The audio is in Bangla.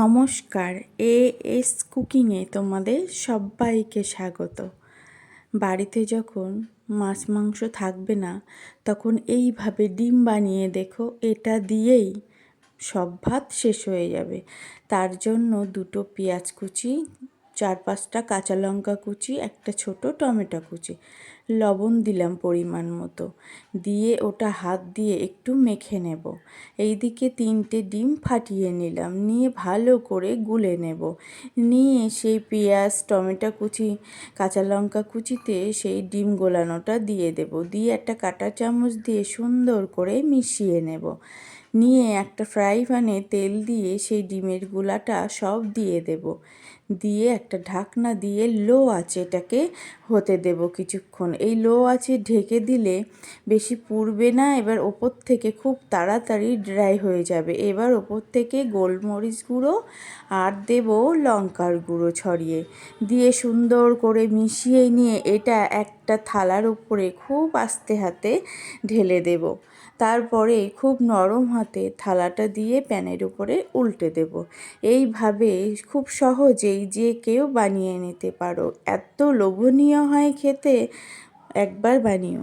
নমস্কার, এ এস কুকিংয়ে তোমাদের সবাইকে স্বাগত। বাড়িতে যখন মাছ মাংস থাকবে না, তখন এইভাবে ডিম বানিয়ে দেখো, এটা দিয়েই সব ভাত শেষ হয়ে যাবে। তার জন্য দুটো পেঁয়াজ কুচি চার পাঁচটা কাঁচা লঙ্কা কুচি, একটা ছোট টমেটো কুচি। লবণ দিলাম পরিমাণ মতো। দিয়ে ওটা হাত দিয়ে একটু মেখে নেব। এইদিকে তিনটে ডিম ফাটিয়ে নিলাম। নিয়ে ভালো করে গুলে নেব। নিয়ে সেই পেঁয়াজ, টমেটো কুচি, কাঁচা লঙ্কা কুচিতে সেই ডিম গোলানোটা দিয়ে দেব। দিয়ে একটা কাঁটা চামচ দিয়ে সুন্দর করে মিশিয়ে নেব। নিয়ে একটা ফ্রাই প্যানে তেল দিয়ে সেই ডিমের গুলাটা সব দিয়ে দেব। দিয়ে একটা ঢাকনা দিয়ে লো আছে এটাকে হতে দেব কিছুক্ষণ। এই লো আছে ঢেকে দিলে বেশি পুড়বে না, এবার ওপর থেকে খুব তাড়াতাড়ি ড্রাই হয়ে যাবে। এবার ওপর থেকে গোলমরিচ গুঁড়ো আর দেব লঙ্কার গুঁড়ো ছড়িয়ে। দিয়ে সুন্দর করে মিশিয়ে নিয়ে এটা একটা থালার উপরে খুব আস্তে হাতে ঢেলে দেব। তারপরে খুব নরম হাতে থালাটা দিয়ে প্যানের উপরে উল্টে দেব। এইভাবে খুব সহজেই যে কেউ বানিয়ে নিতে পারো। এত লোভনীয় হয় খেতে। একবার বানিও।